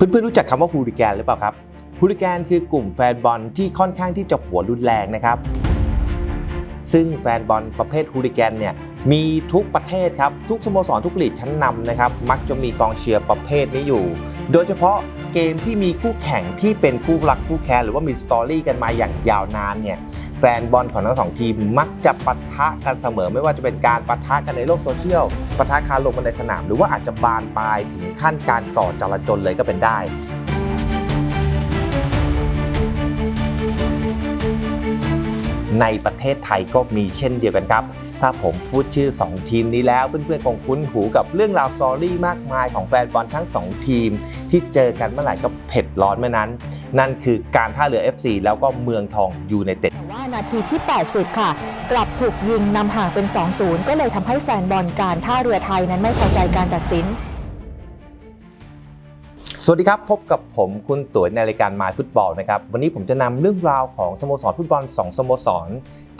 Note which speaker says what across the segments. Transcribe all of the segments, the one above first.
Speaker 1: เพื่อนๆรู้จักคำว่าฮูลิแกนหรือเปล่าครับฮูลิแกนคือกลุ่มแฟนบอลที่ค่อนข้างที่จะหัวรุนแรงนะครับ ซึ่งแฟนบอลประเภทฮูลิแกนเนี่ยมีทุกประเทศครับ ทุกสโมสรทุกลีกชั้นนำนะครับ มักจะมีกองเชียร์ประเภทนี้อยู่ โดยเฉพาะเกมที่มีคู่แข่งที่เป็นคู่รักคู่แค้นหรือว่ามีสตอรี่กันมาอย่างยาวนานเนี่ยแฟนบอลของทั้งสองทีมมักจะปะทะกันเสมอ ไม่ว่าจะเป็นการปะทะกันในโลกโซเชียลปะทะคารมกันในสนาม หรือว่าอาจจะบานปลายถึงขั้นการก่อจลาจลเลยก็เป็นได้ ในประเทศไทยก็มีเช่นเดียวกันครับ ถ้าผมพูดชื่อ 2 ทีมนี้แล้วเพื่อนๆคงคุ้นหูกับเรื่องราวสอรี่มากมายของแฟนบอลทั้ง 2 ทีม ที่เจอกันเมื่อไหร่ก็เผ็ดร้อนเมื่อนั้น นั่นคือการท่าเรือ FC แล้วก็เมืองทองยูไนเต็ด
Speaker 2: แต่ว่านาทีที่ 80 ค่ะ กลับถูกยิงนำห่างเป็น 2-0 ก็เลยทำให้แฟนบอลการท่าเรือไทยนั้นไม่พอใจการตัดสิน
Speaker 1: วัสดีครับ พบกับผมคุณตุ๋ยในรายการมาฟุตบอลนะครับ วันนี้ผมจะนำเรื่องราวของสโมสรฟุตบอล 2 สโมสร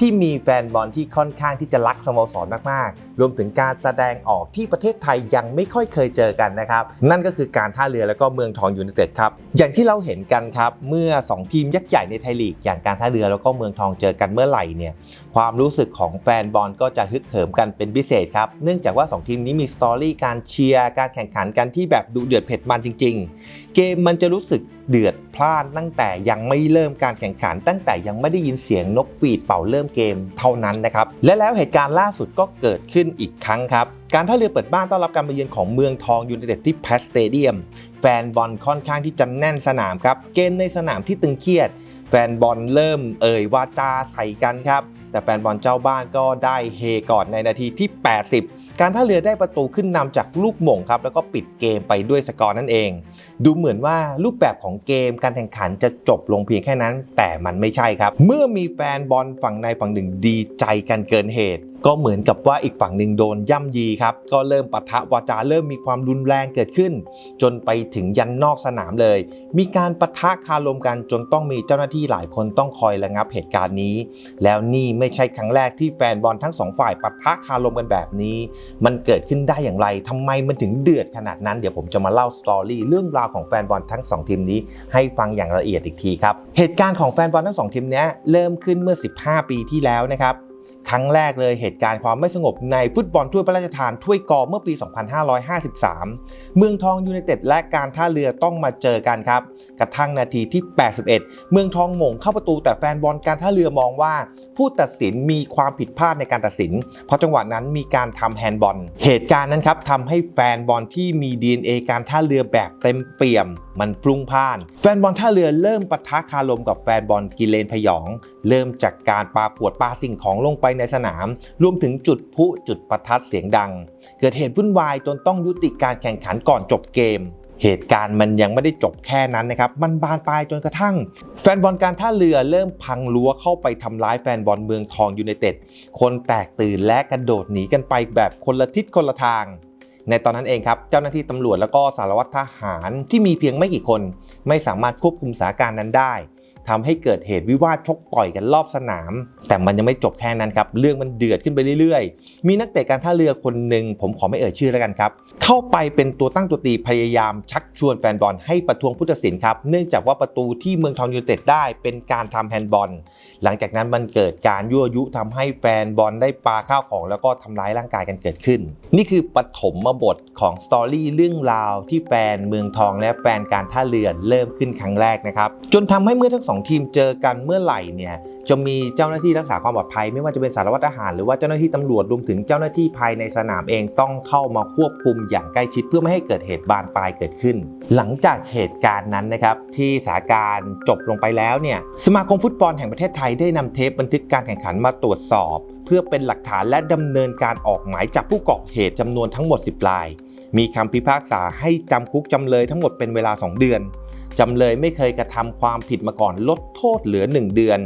Speaker 1: ที่มีแฟนบอลที่ค่อนข้างที่จะรักสโมสรมากๆ รวมถึงการแสดงออกที่ประเทศไทยยังไม่ค่อยเคยเจอกันนะครับ นั่นก็คือการท่าเรือแล้วก็เมืองทองยูไนเต็ดครับ อย่างที่เราเห็นกันครับ เมื่อ 2 ทีมยักษ์ใหญ่ในไทยลีก อย่างการท่าเรือแล้วก็เมืองทองเจอกันเมื่อไหร่เนี่ย ความรู้สึกของแฟนบอลก็จะฮึกเหิมกันเป็นพิเศษครับ เนื่องจากว่า 2 ทีมนี้มีสตอรี่การเชียร์ การแข่งขันกันที่แบบดุเดือดเผ็ดมันจริง ๆ เกมมันจะรู้สึก เดือดพล่านตั้งแต่ยังไม่เริ่มการแข่งขัน ตั้งแต่ยังไม่ได้ยินเสียงนกหวีดเป่าเริ่มเกมเท่านั้นนะครับและแล้วเหตุการณ์ล่าสุดก็เกิดขึ้นอีกครั้งครับการท่าเรือเปิดบ้านต้อนรับการมาเยือนของเมืองทองยูไนเต็ดที่แพสสเตเดียมแฟนบอลค่อนข้างที่จะแน่นสนามครับเกมในสนามที่ตึงเครียด แฟนบอลเริ่มเอ่ยวาจาใส่กันครับแต่แฟนบอลเจ้าบ้านก็ได้เฮก่อนในนาทีที่ 80 การท่าเรือได้ประตูขึ้นนำจากลูกหม่งครับแล้วก็ปิดเกมไปด้วยสกอร์นั่นเอง ดูเหมือนว่ารูปแบบของเกมการแข่งขันจะจบลงเพียงแค่นั้น แต่มันไม่ใช่ครับ เมื่อมีแฟนบอลฝั่งในฝั่งหนึ่งดีใจกันเกินเหตุ ก็เหมือนกับว่าอีกฝั่งหนึ่งโดนย่ำยีครับ ก็เริ่มปะทะวาจาเริ่มมีความรุนแรงเกิดขึ้น จนไปถึงยันนอกสนามเลย มีการปะทะคารมกันจนต้องมีเจ้าหน้าที่หลายคนต้องคอยระงับเหตุการณ์นี้ แล้วนี่ไม่ใช่ครั้งแรกที่แฟนบอลทั้งสองฝ่ายปะทะคารมกันแบบนี้ มันเกิดขึ้นได้อย่างไรทำไมมันถึงเดือดขนาดนั้นเดี๋ยวผมจะมาเล่าสตอรี่เรื่องราวของแฟนบอลทั้งสองทีมนี้ ให้ฟังอย่างละเอียดอีกทีครับเหตุการณ์ของแฟนบอลทั้งสองทีมนี้เริ่มขึ้นเมื่อ 15 ปีที่แล้วนะครับ ครั้งแรกเลยเหตุการณ์ความไม่สงบในฟุตบอลถ้วยพระราชทานถ้วยกอเมื่อปี 2553 เมืองทองยูไนเต็ดและการท่าเรือต้องมาเจอกันครับ กระทั่งนาทีที่ 81 เมืองทองมงเข้าประตูแต่แฟนบอลการท่าเรือมองว่า ผู้ตัดสินมีความผิดพลาดในการตัดสิน เพราะจังหวะนั้นมีการทำแฮนด์บอล เหตุการณ์นั้นครับทำให้แฟนบอลที่มี DNA การท่าเรือแบบเต็มเปี่ยม มันพลุ่งพ่าน แฟนบอลท่าเรือเริ่มปะทะคารมกับแฟนบอลกิเลนพยอง เริ่มจากการปาขวดปาสิ่งของลงไปในสนาม รวมถึงจุดพุจุดประทัดเสียงดัง เกิดเหตุวุ่นวายจนต้องยุติการแข่งขันก่อนจบเกม เหตุการณ์มันยังไม่ได้จบแค่นั้นนะครับ มันบานปลายจนกระทั่ง แฟนบอลการท่าเรือเริ่มพังรั้วเข้าไปทำร้ายแฟนบอลเมืองทองยูไนเต็ด คนแตกตื่นและกระโดดหนีกันไปแบบคนละทิศคนละทางในตอนนั้นเองครับ เจ้าหน้าที่ตำรวจแล้วก็สารวัตรทหารที่มีเพียงไม่กี่คน ไม่สามารถควบคุมสถานการณ์นั้นได้ ทำให้เกิดเหตุวิวาทชกต่อยกันรอบสนาม แต่มันยังไม่จบแค่นั้นครับ เรื่องมันเดือดขึ้นไปเรื่อยๆ มีนักเตะการท่าเรือคนหนึ่งผมขอไม่เอ่ยชื่อแล้วกันครับ เข้าไปเป็นตัวตั้งตัวตีพยายามชักชวนแฟนบอลให้ประท้วงผู้ตัดสินครับ เนื่องจากว่าประตูที่เมืองทองยูไนเต็ดได้เป็นการทำแฮนด์บอล หลังจากนั้นมันเกิดการยั่วยุทำให้แฟนบอลได้ปาข้าวของ แล้วก็ทำร้ายร่างกายกันเกิดขึ้น นี่คือปฐมบทของสตอรี่เรื่องราวที่แฟนเมืองทองและแฟนการท่าเรือเริ่มขึ้นครั้งแรกนะครับจนทำให้เมื่อทั้งสองทีมเจอกันเมื่อไหร่เนี่ยจะมีเจ้าหน้าที่รักษาความปลอดภัย ไม่ว่าจะเป็นสารวัตรทหารหรือว่าเจ้าหน้าที่ตำรวจรวมถึงเจ้าหน้าที่ภายในสนามเองต้องเข้ามาควบคุมอย่างใกล้ชิดเพื่อไม่ให้เกิดเหตุบานปลายเกิดขึ้น หลังจากเหตุการณ์นั้นนะครับที่สถานการณ์จบลงไปแล้วเนี่ยสมาคมฟุตบอลแห่งประเทศไทยได้นำเทปบันทึกการแข่งขันมาตรวจสอบ เพื่อเป็นหลักฐานและดำเนินการออกหมายจับผู้ก่อเหตุจำนวนทั้งหมด 10ราย มีคำพิพากษาให้จำคุกจำเลยทั้งหมดเป็นเวลา 2 เดือน จำเลยไม่เคยกระทำความผิดมาก่อนลดโทษเหลือ 1 เดือน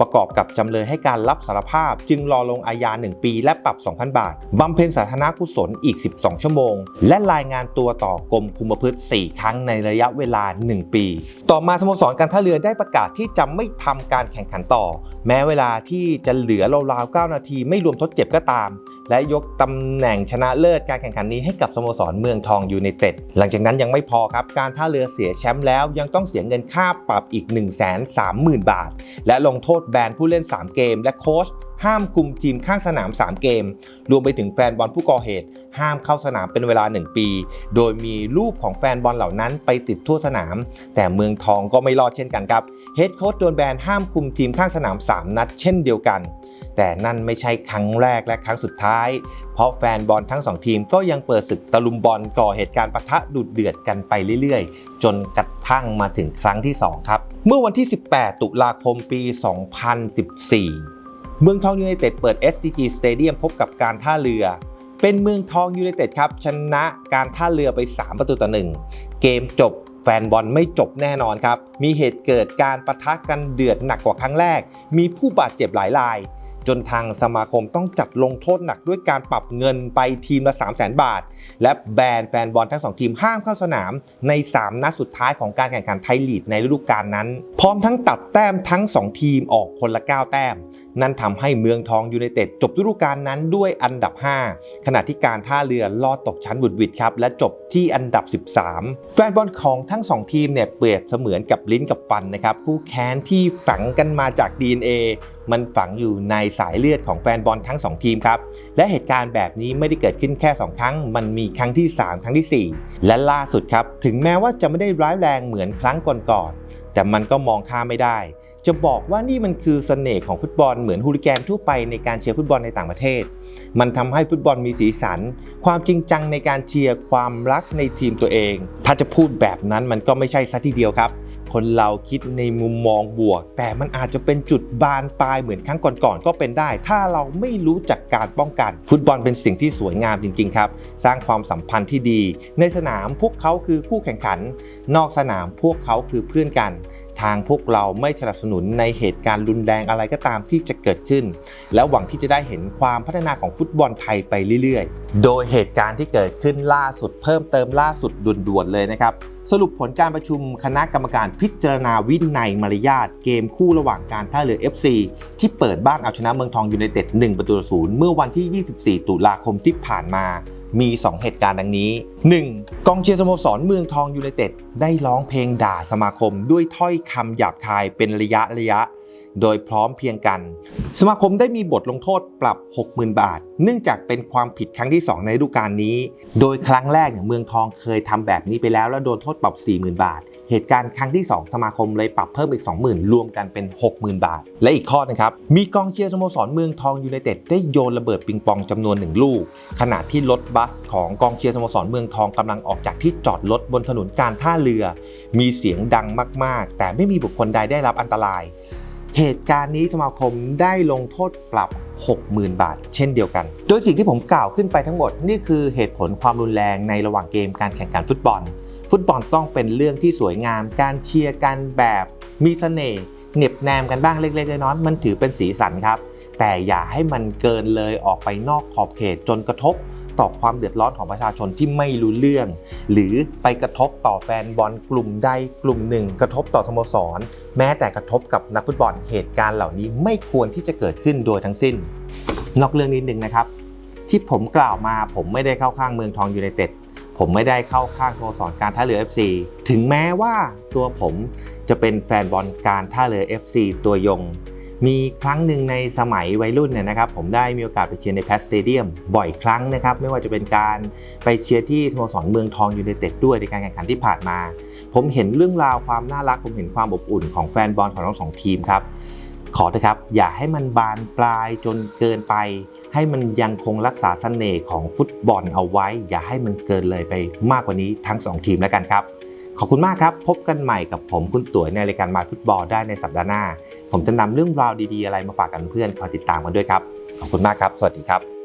Speaker 1: ประกอบกับจำเลยให้การรับสารภาพ จึงรอลงอาญา 1 ปีและปรับ 2,000 บาทบำเพ็ญสาธารณกุศลอีก 12 ชั่วโมง และรายงานตัวต่อกรมคุมประพฤติ 4 ครั้งในระยะเวลา 1 ปี ต่อมาสโมสรการท่าเรือได้ประกาศที่จะไม่ทำการแข่งขันต่อ แม้เวลาที่จะเหลือราวๆ9นาทีไม่รวมทดเจ็บก็ตาม และยกตำแหน่งชนะเลิศการแข่งขันนี้ให้กับสโมสรเมืองทองยูไนเต็ดหลังจากนั้นยังไม่พอครับการท่าเรือเสียแชมป์แล้วยังต้องเสียเงินค่าปรับอีก 1 3 0 0 0 0 บาท และลงโทษแบนผู้เล่น 3 เกม และโค้ชห้ามคุมทีมข้างสนาม 3 เกม รวมไปถึงแฟนบอลผู้ก่อเหตุ ห้ามเข้าสนามเป็นเวลา 1 ปี โดยมีรูปของแฟนบอลเหล่านั้นไปติดทั่วสนาม แต่เมืองทองก็ไม่รอดเช่นกันครับเฮดโค้ชโดนแบนห้ามคุมทีมข้างสนาม 3 นัดเช่นเดียวกัน แต่นั่นไม่ใช่ครั้งแรกและครั้งสุดท้าย เพราะแฟนบอลทั้งสองทีมก็ยังเปิดศึกตะลุมบอลก่อเหตุการณ์ปะทะดุเดือดกันไปเรื่อยๆ จนกระ ทั่งมาถึงครั้งที่ 2 ครับ เมื่อวันที่ 18 ตุลาคมปี 2014 เมืองทองยูไนเต็ดเปิด SCG Stadium พบกับการท่าเรือ เป็นเมืองทองยูไนเต็ดครับ ชนะการท่าเรือไป 3 ประตูต่อ 1 เกมจบแฟนบอลไม่จบแน่นอนครับ มีเหตุเกิดการประทะกันเดือดหนักกว่าครั้งแรก มีผู้บาดเจ็บหลายราย จนทางสมาคมต้องจัดลงโทษหนักด้วยการปรับเงินไปทีมละ 3 0 0 0 0 0 บาท และแบนแฟนบอลทั้ง 2 ทีมห้ามเข้าสนามใน 3 นัดสุดท้ายของการแข่งขันไทยลีกในฤดูกาลนั้น พร้อมทั้งตัดแต้มทั้ง 2 ทีมออกคนละ 9 แต้ม นั่นทำให้เมืองทองยูไนเต็ดจบฤดูกาลนั้นด้วยอันดับ 5 ขณะที่การท่าเรือลอดตกชั้นบุดวิดครับ และจบที่อันดับ 13 แฟนบอลของทั้ง 2 ทีมเนี่ยเปรียบเสมือนกับลิ้นกับฟันนะครับคู่แค้นที่ฝังกันมาจาก DNA มันฝังอยู่ในสายเลือดของแฟนบอลทั้ง 2 ทีมครับ และเหตุการณ์แบบนี้ไม่ได้เกิดขึ้นแค่ 2 ครั้ง มันมีครั้งที่ 3 ครั้งทีสี่4 และล่าสุดครับ ถึงแม้ว่าจะไม่ได้ร้ายแรงเหมือนครั้งก่อนๆ แต่มันก็มองข้ามไม่ได้ จะบอกว่านี่มันคือเสน่ห์ของฟุตบอลเหมือนฮูลิแกนทั่วไปในการเชียร์ฟุตบอลในต่างประเทศ มันทำให้ฟุตบอลมีสีสัน ความจริงจังในการเชียร์ความรักในทีมตัวเอง ถ้าจะพูดแบบนั้นมันก็ไม่ใช่ซะทีเดียวครับ คนเราคิดในมุมมองบวก แต่มันอาจจะเป็นจุดบานปลายเหมือนครั้งก่อนๆก็เป็นได้ ถ้าเราไม่รู้จักการป้องกัน ฟุตบอลเป็นสิ่งที่สวยงามจริงๆครับ สร้างความสัมพันธ์ที่ดี ในสนามพวกเขาคือคู่แข่งขัน นอกสนามพวกเขาคือเพื่อนกัน ทางพวกเราไม่สนับสนุนในเหตุการณ์รุนแรงอะไรก็ตามที่จะเกิดขึ้น และหวังที่จะได้เห็นความพัฒนาของฟุตบอลไทยไปเรื่อยๆ โดยเหตุการณ์ที่เกิดขึ้นล่าสุดเพิ่มเติมล่าสุดด่วนๆเลยนะครับสรุปผลการประชุมคณะกรรมการพิจารณาวินัยมารยาทเกมคู่ระหว่างการท่าเรือ FC ที่เปิดบ้านเอาชนะเมืองทองยูไนเต็ด1ประตูต่อศูนย์เมื่อวันที่ 24 ตุลาคมที่ผ่านมา มี 2 เหตุการณ์ดังนี้ 1. กองเชียร์สโมสรเมืองทองยูไนเต็ดได้ร้องเพลงด่าสมาคมด้วยถ้อยคำหยาบคายเป็นระยะระยะ โดยพร้อมเพียงกัน สมาคมได้มีบทลงโทษปรับ 60,000 บาท เนื่องจากเป็นความผิดครั้งที่ 2 ในฤดูกาลนี้ โดยครั้งแรกเนี่ยเมืองทองเคยทำแบบนี้ไปแล้ว แล้วโดนโทษปรับ 40,000 บาท เหตุการณ์ครั้งที่ 2 สมาคมเลยปรับเพิ่มอีก 20,000 รวมกันเป็น 60,000 บาท และอีกข้อนะครับ มีกองเชียร์สโมสรเมืองทองยูไนเต็ดได้โยนระเบิดปิงปองจำนวนหนึ่งลูก ขณะที่รถบัสของกองเชียร์สโมสรเมืองทองกำลังออกจากที่จอดรถบนถนนการท่าเรือ มีเสียงดังมาก ๆ แต่ไม่มีบุคคลใดได้รับอันตราย เหตุการณ์นี้สมาคมได้ลงโทษปรับ60,000 บาท เช่นเดียวกัน โดยสิ่งที่ผมกล่าวขึ้นไปทั้งหมดนี่คือเหตุผลความรุนแรงในระหว่างเกมการแข่งขันฟุตบอล ฟุตบอลต้องเป็นเรื่องที่สวยงาม การเชียร์กันแบบมีเสน่ห์เหน็บแนมกันบ้างเล็กๆน้อยๆมันถือเป็นสีสันครับ แต่อย่าให้มันเกินเลยออกไปนอกขอบเขตจนกระทบต่อความเดือดร้อนของประชาชนที่ไม่รู้เรื่อง หรือไปกระทบต่อแฟนบอลกลุ่มใดกลุ่มหนึ่ง กระทบต่อสโมสร แม้แต่กระทบกับนักฟุตบอลเหตุการณ์เหล่านี้ไม่ควรที่จะเกิดขึ้นโดยทั้งสิ้น นอกเรื่องนิดนึงนะครับ ที่ผมกล่าวมาผมไม่ได้เข้าข้างเมืองทองยูไนเต็ด ผมไม่ได้เข้าข้างสโมสรการท่าเรือ FC ถึงแม้ว่าตัวผมจะเป็นแฟนบอลการท่าเรือ FC ตัวยง มีครั้งหนึ่งในสมัยวัยรุ่นเนี่ยนะครับ ผมได้มีโอกาสไปเชียร์ในแพสสเตเดียมบ่อยครั้งนะครับ ไม่ว่าจะเป็นการไปเชียร์ที่สโมสรเมืองทองยูไนเต็ดด้วยในการแข่งขันที่ผ่านมา ผมเห็นเรื่องราวความน่ารัก ผมเห็นความอบอุ่นของแฟนบอลของทั้งสองทีมครับขอเถอะครับ อย่าให้มันบานปลายจนเกินไป ให้มันยังคงรักษาเสน่ห์ของฟุตบอลเอาไว้ อย่าให้มันเกินเลยไปมากกว่านี้ทั้ง 2 ทีมแล้วกันครับ ขอบคุณมากครับ พบกันใหม่กับผมคุณตั๋วในรายการมาฟุตบอลได้ในสัปดาห์หน้า ผมจะนำเรื่องราวดีๆอะไรมาฝากกันเพื่อนคอยติดตามกันด้วยครับ ขอบคุณมากครับ สวัสดีครับ